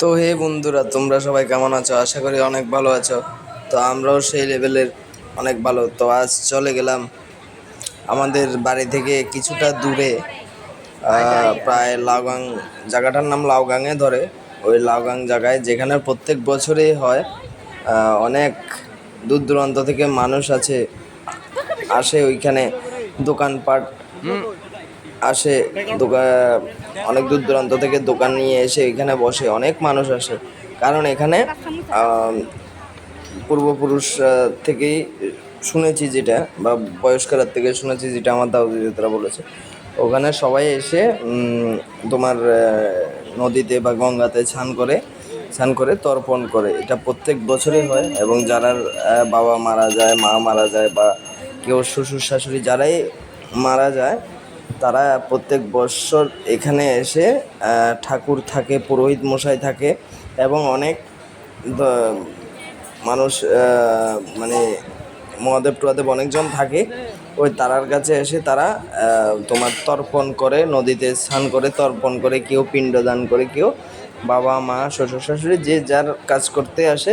তো হে বন্ধুরা তোমরা সবাই কেমন আছো? আশা করি অনেক ভালো আছো। তো আমরাও সেই লেভেলের অনেক ভালো। তো আজ চলে গেলাম আমাদের বাড়ি থেকে কিছুটা দূরে প্রায় লাউগাং জায়গাটার নাম লাউগাংয়ে ধরে। ওই লাউগাং জায়গায় যেখানে প্রত্যেক বছরেই হয় অনেক দূর দূরান্ত থেকে মানুষ আছে আসে ওইখানে দোকানপাট। আসে দোকান অনেক দূর দূরান্ত থেকে দোকান নিয়ে এসে এখানে বসে, অনেক মানুষ আসে। কারণ এখানে পূর্বপুরুষ থেকেই শুনেছি যেটা, বা বয়স্করার থেকে শুনেছি যেটা আমার দাদু দিদারা বলেছে। ওখানে সবাই এসে তোমার নদীতে বা গঙ্গাতে স্নান করে স্নান করে তর্পণ করে। এটা প্রত্যেক বছরই হয় এবং যারা বাবা মারা যায়, মা মারা যায় বা কেউ শ্বশুর শাশুড়ি যারাই মারা যায় তারা প্রত্যেক বৎসর এখানে এসে ঠাকুর থাকে, পুরোহিত মশাই থাকে এবং অনেক মানুষ মানে মহাদেব টুয়াদেব অনেকজন থাকে। ওই তারার কাছে এসে তারা তোমার তর্পণ করে, নদীতে স্নান করে, তর্পণ করে, কেউ পিণ্ডদান করে, কেউ বাবা, মা, শ্বশুর শাশুড়ি যে যার কাজ করতে আসে,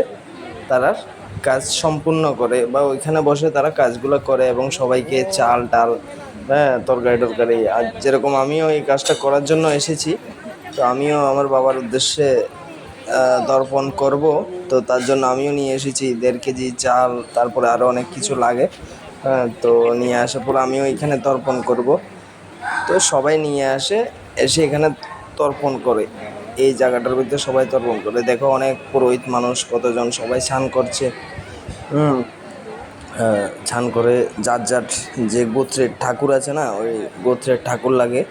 তারা কাজ সম্পূর্ণ করে বা ওইখানে বসে তারা কাজগুলো করে এবং সবাইকে চাল টাল হ্যাঁ তরকারি টরকারি। আর যেরকম আমিও এই কাজটা করার জন্য এসেছি, তো আমিও আমার বাবার উদ্দেশ্যে দর্পণ করব। তো তার জন্য আমিও নিয়ে এসেছি দেড় কেজি চাল, তারপরে আরও অনেক কিছু লাগে। হ্যাঁ তো নিয়ে আসার পর আমিও এখানে তর্পণ করব। তো সবাই নিয়ে আসে, এসে এখানে তর্পণ করে। এই জায়গাটার ভিতরে সবাই তর্পণ করে। দেখো অনেক পুরোহিত মানুষ, কতজন সবাই স্নান করছে। হুম। স্নান করে যার যার যে গোত্রের ঠাকুর আছে না ওই গোত্রের ঠাকুর লাগে।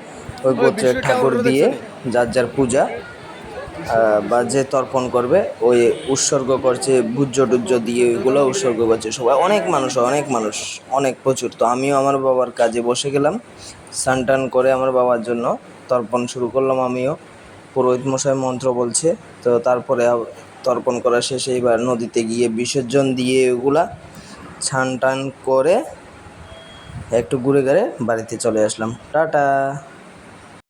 ওই গোত্রের ঠাকুর দিয়ে যার যার পূজা বা যে তর্পণ করবে ওই উৎসর্গ করছে ভুজ্য টুজ্য দিয়ে ওইগুলো উৎসর্গ করছে সবাই। অনেক মানুষ হয়, অনেক মানুষ অনেক প্রচুর। তো আমিও আমার বাবার কাজে বসে গেলাম স্নান টান করে আমার বাবার জন্য তর্পণ শুরু করলাম আমিও। পুরোহিত মশাই মন্ত্র বলছে তো তারপরে তর্পণ করা শেষে এবার নদীতে গিয়ে বিসর্জন দিয়ে ওগুলা ছান টান করে একটু ঘুরে ঘারে বাড়িতে চলে আসলাম। টাটা।